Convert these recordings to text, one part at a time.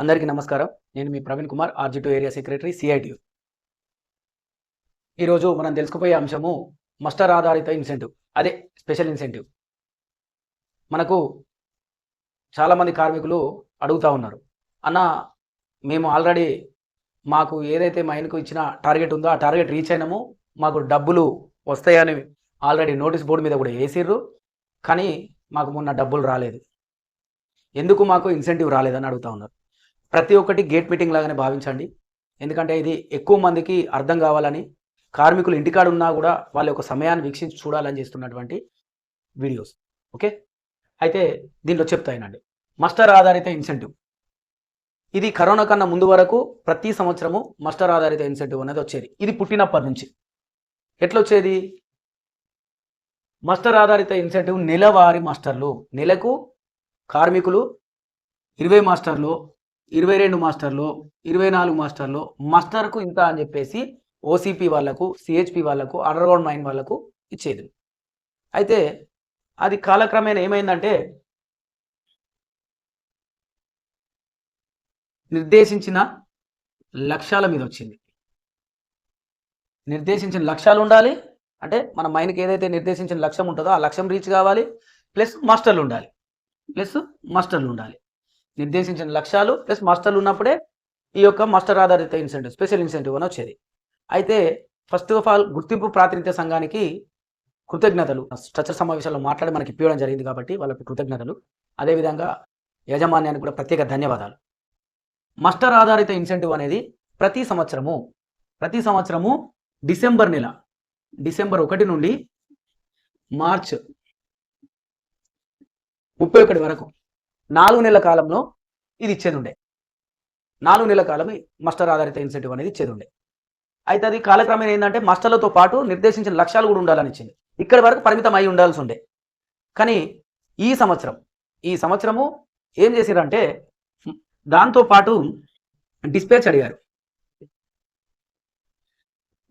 అందరికీ నమస్కారం. నేను మీ Praveen Kumar RG two area secretary CIT ఈరోజు మనం తెలుసుకుపోయే అంశము మస్టర్ ఆధారిత ఇన్సెంటివ్. అదే స్పెషల్ ఇన్సెంటివ్. మనకు చాలామంది కార్మికులు అడుగుతూ ఉన్నారు. అన్న మేము ఆల్రెడీ మాకు ఏదైతే మా ఆయనకు ఇచ్చిన టార్గెట్ ఉందో ఆ టార్గెట్ రీచ్ అయినాము మాకు డబ్బులు వస్తాయని ఆల్రెడీ నోటీస్ బోర్డు మీద కూడా వేసిర్రు. కానీ మాకు మొన్న డబ్బులు రాలేదు. ఎందుకు మాకు ఇన్సెంటివ్ రాలేదని అడుగుతా ఉన్నారు. ప్రతి ఒక్కటి గేట్ మీటింగ్ లాగానే భావించండి. ఎందుకంటే ఇది ఎక్కువ మందికి అర్థం కావాలని కార్మికులు ఇంటికాడ ఉన్నా కూడా వాళ్ళ యొక్క సమయాన్ని వీక్షించి చూడాలని చేస్తున్నటువంటి వీడియోస్ ఓకే అయితే దీనిలో చెప్తాయినండి మస్టర్ ఆధారిత ఇన్సెంటివ్ ఇది కరోనా కన్నా ముందు వరకు ప్రతి సంవత్సరము మస్టర్ ఆధారిత ఇన్సెంటివ్ అనేది వచ్చేది. ఇది పుట్టినప్పటి నుంచి. ఎట్లా వచ్చేది మస్టర్ ఆధారిత ఇన్సెంటివ్ నెలవారీ మాస్టర్లు. నెలకు కార్మికులు ఇరవై మాస్టర్లు ఇరవై రెండు మాస్టర్లు ఇరవై నాలుగు మాస్టర్లు మాస్టర్కు ఇంత అని చెప్పేసి ఓసీపీ వాళ్ళకు సిహెచ్పి వాళ్ళకు అండర్గ్రౌండ్ మైన్ వాళ్ళకు ఇచ్చేది. అయితే అది కాలక్రమేణా ఏమైందంటే నిర్దేశించిన లక్ష్యాల మీద వచ్చింది. నిర్దేశించిన లక్ష్యాలు ఉండాలి అంటే మన మైండ్కి ఏదైతే నిర్దేశించిన లక్ష్యం ఉంటుందో ఆ లక్ష్యం రీచ్ కావాలి ప్లస్ మాస్టర్లు ఉండాలి. ప్లస్ మాస్టర్లు ఉండాలి. నిర్దేశించిన లక్ష్యాలు ప్లస్ మాస్టర్లు ఉన్నప్పుడే ఈ యొక్క మాస్టర్ ఆధారిత ఇన్సెంటివ్ స్పెషల్ ఇన్సెంటివ్ అని వచ్చేది. అయితే ఫస్ట్ ఆఫ్ ఆల్ గుర్తింపు ప్రాతినిధ్య సంఘానికి కృతజ్ఞతలు. స్ట్రక్చర్ సమావేశాల్లో మాట్లాడి మనకి ఇప్పించడం జరిగింది కాబట్టి వాళ్ళకి కృతజ్ఞతలు. అదేవిధంగా యాజమాన్యానికి కూడా ప్రత్యేక ధన్యవాదాలు. మాస్టర్ ఆధారిత ఇన్సెంటివ్ అనేది ప్రతి సంవత్సరము ప్రతి సంవత్సరము డిసెంబర్ నెల డిసెంబర్ ఒకటి నుండి మార్చ్ ముప్పై ఒకటి వరకు నాలుగు నెలల కాలంలో ఇది ఇచ్చేది ఉండే నాలుగు నెలల కాలం మస్టర్ ఆధారిత ఇన్సెంటివ్ అనేది ఇచ్చేది ఉండే అయితే అది కాలక్రమేణ ఏంటంటే మస్టర్లతో పాటు నిర్దేశించిన లక్ష్యాలు కూడా ఉండాలని ఇచ్చింది. ఇక్కడి వరకు పరిమితం అయి ఉండాల్సి ఉండే. కానీ ఈ సంవత్సరం ఈ సంవత్సరము ఏం చేశారంటే దాంతో పాటు డిస్పాచ్ అడిగారు.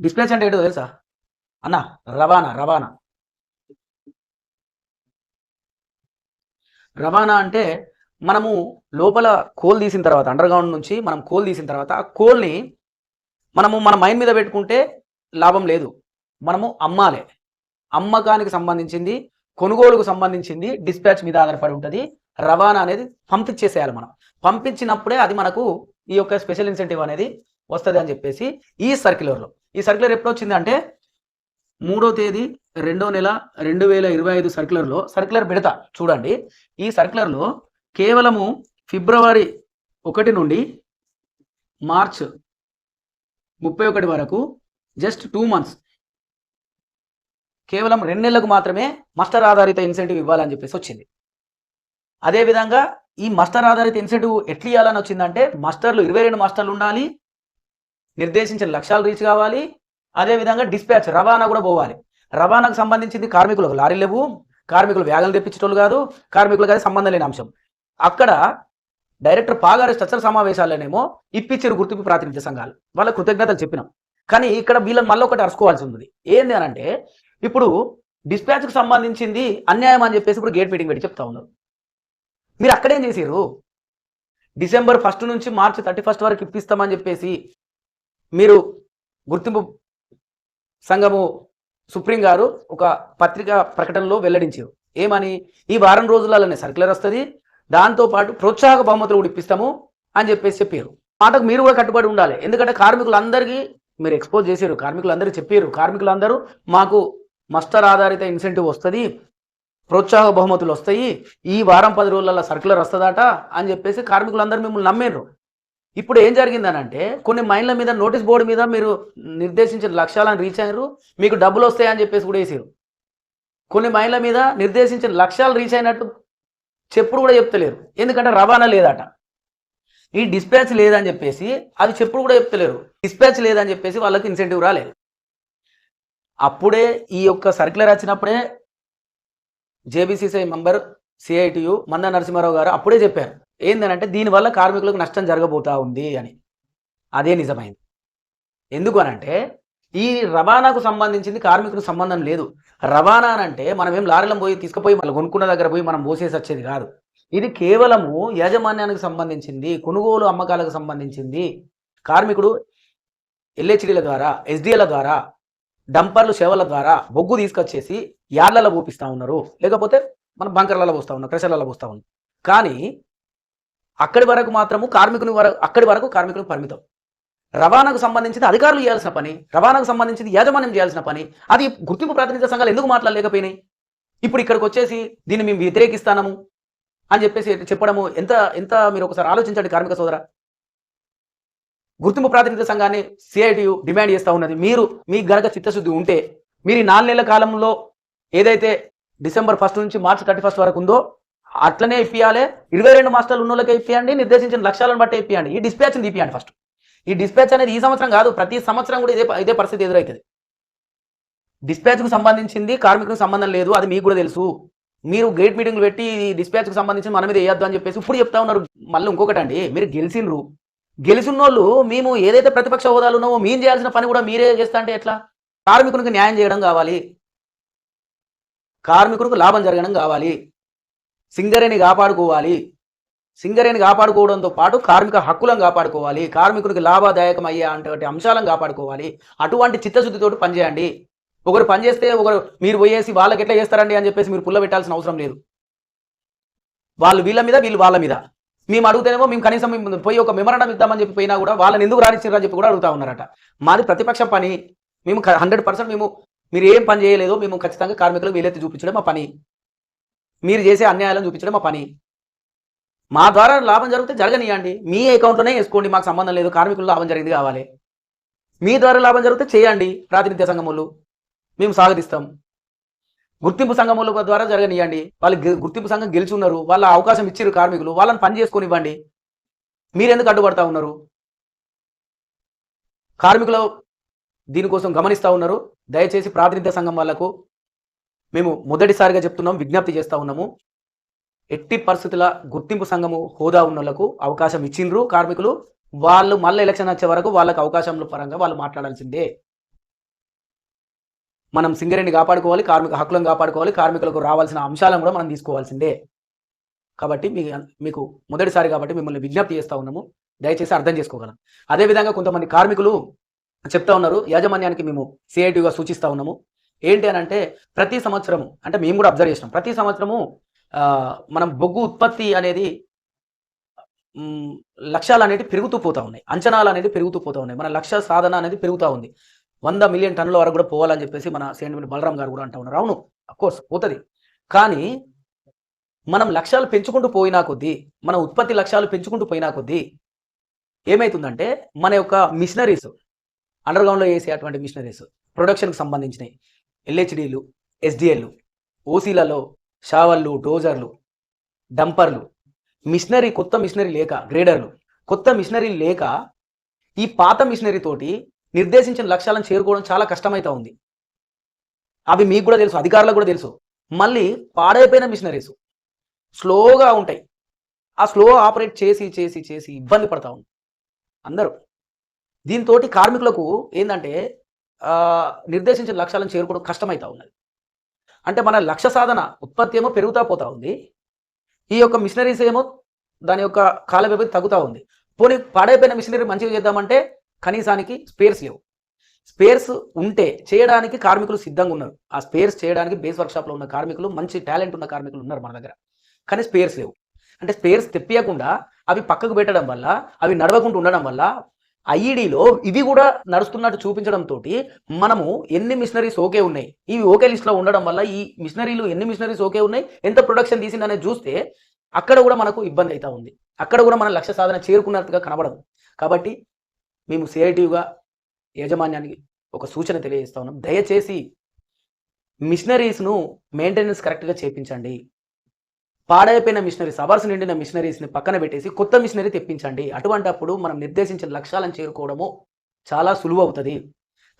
డిస్పాచ్ అంటే ఏంటో తెలుసా? అన్న రవాణా రవాణా. రవాణా అంటే మనము లోపల కోల్ తీసిన తర్వాత అండర్ గ్రౌండ్ నుంచి మనం కోల్ తీసిన తర్వాత ఆ కోల్ని మనము మన మైండ్ మీద పెట్టుకుంటే లాభం లేదు. మనము అమ్మాలే. అమ్మకానికి సంబంధించింది కొనుగోలుకు సంబంధించింది డిస్పాచ్ మీద ఆధారపడి ఉంటుంది. రవాణా అనేది పంపించేసేయాలి మనం. పంపించినప్పుడే అది మనకు ఈ యొక్క స్పెషల్ ఇన్సెంటివ్ అనేది వస్తుంది అని చెప్పేసి ఈ సర్క్యులర్లో ఈ సర్క్యులర్ ఎప్పుడు వచ్చింది అంటే మూడో తేదీ రెండో నెల రెండు వేల ఇరవై ఐదు సర్క్యులర్లో సర్క్యులర్ పెడతా. చూడండి. ఈ సర్క్యులర్లో కేవలము ఫిబ్రవరి ఒకటి నుండి మార్చ్ ముప్పై ఒకటి వరకు జస్ట్ టూ మంత్స్. కేవలం రెండు నెలలకు మాత్రమే మస్టర్ ఆధారిత ఇన్సెంటివ్ ఇవ్వాలని చెప్పేసి వచ్చింది. అదేవిధంగా ఈ మస్టర్ ఆధారిత ఇన్సెంటివ్ ఎట్లా ఇవ్వాలని వచ్చిందంటే మస్టర్లు ఇరవై రెండు మాస్టర్లు ఉండాలి నిర్దేశించిన లక్ష్యాలు రీచ్ కావాలి అదేవిధంగా డిస్పాచ్ రవాణా కూడా పోవాలి. రవాణాకు సంబంధించింది కార్మికులకు లారీ లేవు కార్మికులు వ్యాగలు తెప్పించేటోళ్ళు కాదు కార్మికులకు అది సంబంధం లేని అంశం. అక్కడ డైరెక్టర్ పాగారు స్ట్రక్చర్ సమావేశాలనేమో ఇప్పించారు గుర్తింపు ప్రాతినిధ్య సంఘాలు. వాళ్ళ కృతజ్ఞతలు చెప్పినాం. కానీ ఇక్కడ వీళ్ళని మళ్ళీ ఒకటి అరుచుకోవాల్సి ఉంది ఏంది అని అంటే ఇప్పుడు డిస్పాచ్కి సంబంధించింది అన్యాయం అని చెప్పేసి ఇప్పుడు గేట్ మీటింగ్ పెట్టి చెప్తా ఉన్నారు. మీరు అక్కడేం చేసారు డిసెంబర్ ఫస్ట్ నుంచి మార్చి థర్టీ ఫస్ట్ వరకు ఇప్పిస్తామని చెప్పేసి మీరు గుర్తింపు సంఘము సుప్రీం గారు ఒక పత్రికా ప్రకటనలో వెల్లడించారు. ఏమని? ఈ వారం రోజులలోనే సర్క్యులర్ వస్తుంది దాంతోపాటు ప్రోత్సాహక బహుమతులు కూడా ఇప్పిస్తాము అని చెప్పేసి చెప్పారు. మాటకు మీరు కూడా కట్టుబడి ఉండాలి. ఎందుకంటే కార్మికులందరికీ మీరు ఎక్స్పోజ్ చేశారు కార్మికులందరికీ చెప్పారు. కార్మికులందరూ మాకు మస్టర్ ఆధారిత ఇన్సెంటివ్ వస్తుంది ప్రోత్సాహక బహుమతులు వస్తాయి ఈ వారం పది రోజులలో సర్క్యులర్ వస్తుందట అని చెప్పేసి కార్మికులందరూ మిమ్మల్ని నమ్మారు ఇప్పుడు ఏం జరిగిందనంటే కొన్ని మైండ్ల మీద నోటీస్ బోర్డు మీద మీరు నిర్దేశించిన లక్ష్యాలను రీచ్ అయ్యారు మీకు డబ్బులు వస్తాయని చెప్పేసి కూడా వేసారు కొన్ని మైండ్ల మీద నిర్దేశించిన లక్ష్యాలు రీచ్ అయినట్టు చెప్పుడు కూడా చెప్తలేరు. ఎందుకంటే రవాణా లేదట. ఈ డిస్పాచ్ లేదని చెప్పేసి అది చెప్పుడు కూడా చెప్తలేరు. డిస్పాచ్ లేదని చెప్పేసి వాళ్ళకి ఇన్సెంటివ్ రాలేదు. అప్పుడే ఈ యొక్క సర్క్యులర్ వచ్చినప్పుడే జేబీసీసీ మెంబర్ సిఐటియు మంద నరసింహారావు గారు అప్పుడే చెప్పారు. ఏంటంటే దీనివల్ల కార్మికులకు నష్టం జరగబోతా ఉంది అని. అదే నిజమైంది. ఎందుకు అనంటే ఈ రవాణాకు సంబంధించింది కార్మికులకు సంబంధం లేదు. రవాణా అంటే మనం ఏం లారీలం పోయి తీసుకుపోయి మళ్ళీ కొనుక్కున్న దగ్గర పోయి మనం పోసేసి వచ్చేది కాదు. ఇది కేవలము యాజమాన్యానికి సంబంధించింది కొనుగోలు అమ్మకాలకు సంబంధించింది కార్మికుడు ఎల్హెచ్డీల ద్వారా ఎస్డిఎల ద్వారా డంపర్లు సేవల ద్వారా బొగ్గు తీసుకొచ్చేసి యార్లలో పోపిస్తూ ఉన్నారు. లేకపోతే మనం బంకర్లలో పోస్తూ ఉన్నారు క్రెషర్లలో పోస్తూ ఉన్నాం కానీ అక్కడి వరకు మాత్రము కార్మికుని వరకు అక్కడి వరకు కార్మికులకు పరిమితం. రవాణాకు సంబంధించింది అధికారులు చేయాల్సిన పని రవాణాకు సంబంధించింది యాజమాన్యం చేయాల్సిన పని అది గుర్తింపు ప్రాతినిధ్య సంఘాలు ఎందుకు మాట్లాడలేకపోయినాయి? ఇప్పుడు ఇక్కడికి వచ్చేసి దీన్ని మేము వ్యతిరేకిస్తాము అని చెప్పేసి చెప్పడము ఎంత ఎంత మీరు ఒకసారి ఆలోచించండి కార్మిక సోదర. గుర్తింపు ప్రాతినిధ్య సంఘాన్ని సిఐటియు డిమాండ్ చేస్తూ ఉన్నది. మీరు మీ గనక చిత్తశుద్ధి ఉంటే మీరు ఈ నాలుగు నెలల కాలంలో ఏదైతే డిసెంబర్ ఫస్ట్ నుంచి మార్చి థర్టీ ఫస్ట్ వరకు ఉందో అట్లనే ఇప్పియాలి. ఇరవై రెండు మాస్టర్లు ఉన్న వాళ్ళకి ఇప్పియండి నిర్దేశించిన లక్ష్యాలను బట్టి ఇప్పియండి. ఈ డిస్పాచ్ని తీపియండి ఫస్ట్ ఈ డిస్పాచ్ అనేది ఈ సంవత్సరం కాదు ప్రతి సంవత్సరం కూడా ఇదే ఇదే పరిస్థితి ఎదురవుతుంది డిస్పాచ్కు సంబంధించింది కార్మికులకు సంబంధం లేదు అది మీకు కూడా తెలుసు. మీరు గ్రేట్ మీటింగ్లు పెట్టి ఈ డిస్పాచ్కు సంబంధించి మన మీద వేయొద్దు అని చెప్పేసి ఇప్పుడు చెప్తా ఉన్నారు. మళ్ళీ ఇంకొకటి అండి మీరు గెలిచినరు గెలిచిన వాళ్ళు మేము ఏదైతే ప్రతిపక్ష హోదాలు ఉన్నామో మేము చేయాల్సిన పని కూడా మీరే చేస్తా అంటే ఎట్లా? కార్మికునికి న్యాయం చేయడం కావాలి. కార్మికులకు లాభం జరగడం కావాలి. సింగరేణి కాపాడుకోవాలి. సింగరేణి కాపాడుకోవడంతో పాటు కార్మిక హక్కులను కాపాడుకోవాలి. కార్మికునికి లాభదాయకం అయ్యే అంటే అంశాలను కాపాడుకోవాలి. అటువంటి చిత్తశుద్ధితోటి పనిచేయండి. ఒకరు పనిచేస్తే ఒకరు మీరు పోయేసి వాళ్ళకి ఎట్లా చేస్తారండి అని చెప్పేసి మీరు పుల్ల పెట్టాల్సిన అవసరం లేదు. వాళ్ళు వీళ్ళ మీద వీళ్ళు వాళ్ళ మీద. మేము అడుగుతేనేమో మేము కనీసం మేము పోయి ఒక మెమరణం ఇద్దామని చెప్పి పోయినా కూడా వాళ్ళని ఎందుకు రానిచ్చారని చెప్పి కూడా అడుగుతా ఉన్నారట. మాది ప్రతిపక్ష పని. మేము హండ్రెడ్ పర్సెంట్ మేము మీరు ఏం పని చేయలేదో మేము ఖచ్చితంగా కార్మికులకు వీలైతే చూపించడం మా పని. మీరు చేసే అన్యాయాలను చూపించడం మా పని. మా ద్వారా లాభం జరిగితే జరగనియండి. మీ అకౌంట్లోనే వేసుకోండి మాకు సంబంధం లేదు కార్మికులు లాభం జరిగింది కావాలి. మీ ద్వారా లాభం జరిగితే చేయండి ప్రాతినిధ్య సంఘములు. మేము స్వాగతిస్తాం గుర్తింపు సంఘముల ద్వారా జరగనియండి. వాళ్ళు గుర్తింపు సంఘం గెలిచి ఉన్నారు వాళ్ళ అవకాశం ఇచ్చారు కార్మికులు వాళ్ళని పని చేసుకొని ఇవ్వండి. మీరెందుకు అడ్డుపడతా ఉన్నారు? కార్మికులు దీనికోసం గమనిస్తూ ఉన్నారు. దయచేసి ప్రాతినిధ్య సంఘం వాళ్ళకు మేము మొదటిసారిగా చెప్తున్నాం విజ్ఞప్తి చేస్తూ ఉన్నాము. ఎట్టి పరిస్థితుల గుర్తింపు సంఘము హోదా ఉన్న అవకాశం ఇచ్చిండ్రు కార్మికులు. వాళ్ళు మళ్ళీ ఎలక్షన్ వచ్చే వరకు వాళ్ళకి అవకాశంలో పరంగా వాళ్ళు మాట్లాడాల్సిందే. మనం సింగరేణి కాపాడుకోవాలి కార్మిక హక్కులను కాపాడుకోవాలి కార్మికులకు రావాల్సిన అంశాలను కూడా మనం తీసుకోవాల్సిందే. కాబట్టి మీ మీకు మొదటిసారి కాబట్టి మిమ్మల్ని విజ్ఞప్తి చేస్తూ ఉన్నాము. దయచేసి అర్థం చేసుకోగలం. అదేవిధంగా కొంతమంది కార్మికులు చెప్తా ఉన్నారు యాజమాన్యానికి మేము సిఐటిగా సూచిస్తూ ఉన్నాము. ఏంటి అని అంటే ప్రతి సంవత్సరము అంటే మేము కూడా అబ్జర్వ్ చేసినాం. ప్రతి సంవత్సరము మనం బొగ్గు ఉత్పత్తి అనేది లక్ష్యాలు అనేది పెరుగుతూ పోతా ఉన్నాయి. అంచనాలు అనేది పెరుగుతూ పోతా ఉన్నాయి. మన లక్ష్య సాధన అనేది పెరుగుతూ ఉంది. వంద మిలియన్ టన్నుల వరకు కూడా పోవాలని చెప్పేసి మన సేంద్ర బలరాం గారు కూడా అంటూ ఉన్నారు. అవును కోర్స్ పోతుంది. కానీ మనం లక్ష్యాలు పెంచుకుంటూ పోయినా కొద్దీ మన ఉత్పత్తి లక్ష్యాలు పెంచుకుంటూ పోయినా కొద్దీ ఏమవుతుందంటే మన యొక్క మిషనరీస్ అండర్గ్రౌండ్లో వేసే అటువంటి మిషనరీస్ ప్రొడక్షన్కి సంబంధించినవి ఎల్హెచ్డీలు ఎస్డిఎల్లు ఓసీలలో షావళ్ళు డోజర్లు డంపర్లు. మిషనరీ కొత్త మిషనరీ లేక గ్రేడర్లు. కొత్త మిషనరీ లేక ఈ పాత మిషనరీతోటి నిర్దేశించిన లక్ష్యాలను చేరుకోవడం చాలా కష్టమైతే ఉంది. అవి మీకు కూడా తెలుసు అధికారులకు కూడా తెలుసు. మళ్ళీ పాడైపోయిన మిషనరీస్ స్లోగా ఉంటాయి. ఆ స్లో ఆపరేట్ చేసి చేసి చేసి ఇబ్బంది పడతా ఉంది. అందరూ. దీంతో కార్మికులకు ఏంటంటే నిర్దేశించిన లక్ష్యాలను చేరుకోవడం కష్టమవుతా ఉన్నది. అంటే మన లక్ష్య సాధన ఉత్పత్తి ఏమో పెరుగుతా పోతా ఉంది. ఈ యొక్క మిషనరీస్ ఏమో దాని యొక్క కాల వ్యవధి తగ్గుతూ ఉంది. పోనీ పాడైపోయిన మిషనరీ మంచిగా చేద్దామంటే కనీసానికి స్పేర్స్ లేవు. స్పేర్స్ ఉంటే చేయడానికి కార్మికులు సిద్ధంగా ఉన్నారు. ఆ స్పేర్స్ చేయడానికి బేస్ వర్క్షాప్లో ఉన్న కార్మికులు మంచి టాలెంట్ ఉన్న కార్మికులు ఉన్నారు మన దగ్గర. కానీ స్పేర్స్ లేవు. అంటే స్పేర్స్ తెప్పియకుండా అవి పక్కకు పెట్టడం వల్ల అవి నడవకుండా ఉండడం వల్ల ఐఈడిలో ఇవి కూడా నడుస్తున్నట్టు చూపించడంతో మనము ఎన్ని మిషనరీస్ ఓకే ఉన్నాయి? ఇవి ఓకే లిస్ట్లో ఉండడం వల్ల ఈ మిషనరీలు ఎన్ని మిషనరీస్ ఓకే ఉన్నాయి? ఎంత ప్రొడక్షన్ తీసిందనేది చూస్తే అక్కడ కూడా మనకు ఇబ్బంది అవుతా ఉంది. అక్కడ కూడా మన లక్ష్య సాధన చేరుకున్నట్టుగా కనబడదు. కాబట్టి మేము సిఐటివ్గా యాజమాన్యానికి ఒక సూచన తెలియజేస్తా ఉన్నాం. దయచేసి మిషనరీస్ను మెయింటెనెన్స్ కరెక్ట్గా చేపించండి. పాడైపోయిన మిషనరీస్ అవర్స్ నిండిన మిషనరీస్ని పక్కన పెట్టేసి కొత్త మిషనరీ తెప్పించండి. అటువంటి అప్పుడు మనం నిర్దేశించిన లక్ష్యాలను చేరుకోవడము చాలా సులువు అవుతుంది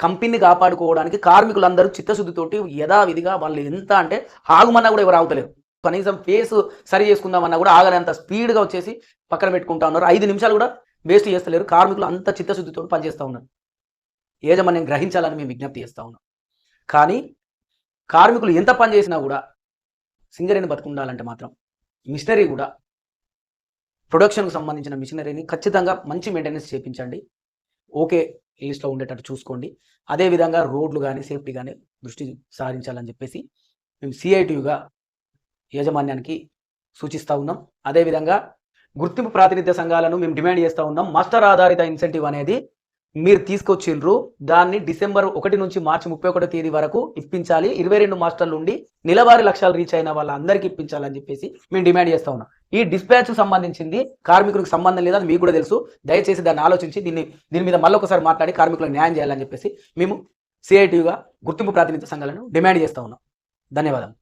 కంపెనీని కాపాడుకోవడానికి కార్మికులందరూ చిత్తశుద్ధితోటి యథావిధిగా వాళ్ళు ఎంత అంటే ఆగుమన్నా కూడా ఎవరు ఆగుతలేరు. కనీసం ఫేస్ సరి చేసుకుందామన్నా కూడా ఆగలేంత స్పీడ్గా వచ్చేసి పక్కన పెట్టుకుంటా ఉన్నారు. ఐదు నిమిషాలు కూడా వేస్ట్ చేస్తలేరు. కార్మికులు అంత చిత్తశుద్ధితో పనిచేస్తూ ఉన్నారు. యాజమాన్యం గ్రహించాలని మేము విజ్ఞప్తి చేస్తూ ఉన్నాం. కానీ కార్మికులు ఎంత పని చేసినా కూడా సింగరేణి బతుకుండాలంటే మాత్రం మిషనరీ కూడా ప్రొడక్షన్కు సంబంధించిన మిషనరీని ఖచ్చితంగా మంచి మెయింటెనెన్స్ చేయించండి ఓకే లిస్ట్లో ఉండేటట్టు చూసుకోండి. అదేవిధంగా రోడ్లు కానీ సేఫ్టీ కానీ దృష్టి సారించాలని చెప్పేసి మేము సిఐటియుగా యాజమాన్యానికి సూచిస్తూ ఉన్నాం. అదేవిధంగా గుర్తింపు ప్రాతినిధ్య సంఘాలను మేము డిమాండ్ చేస్తూ ఉన్నాం. మాస్టర్ ఆధారిత ఇన్సెంటివ్ అనేది మీరు తీసుకొచ్చిండ్రు దాన్ని డిసెంబర్ ఒకటి నుంచి మార్చి ముప్పై ఒకటో తేదీ వరకు ఇప్పించాలి. ఇరవై రెండు మాస్టర్లు ఉండి నెలవారీ లక్షలు రీచ్ అయిన వాళ్ళందరికీ ఇప్పించాలని చెప్పేసి మేము డిమాండ్ చేస్తా ఉన్నాం. ఈ డిస్పాచ్ సంబంధించింది కార్మికులకు సంబంధం లేదని మీకు కూడా తెలుసు. దయచేసి దాన్ని ఆలోచించి దీన్ని దీని మీద మళ్ళొకసారి మాట్లాడి కార్మికులకు న్యాయం చేయాలని చెప్పేసి మేము సిఐటిగా గుర్తింపు ప్రాతినిధ్య సంఘాలను డిమాండ్ చేస్తా ఉన్నాం. ధన్యవాదాలు.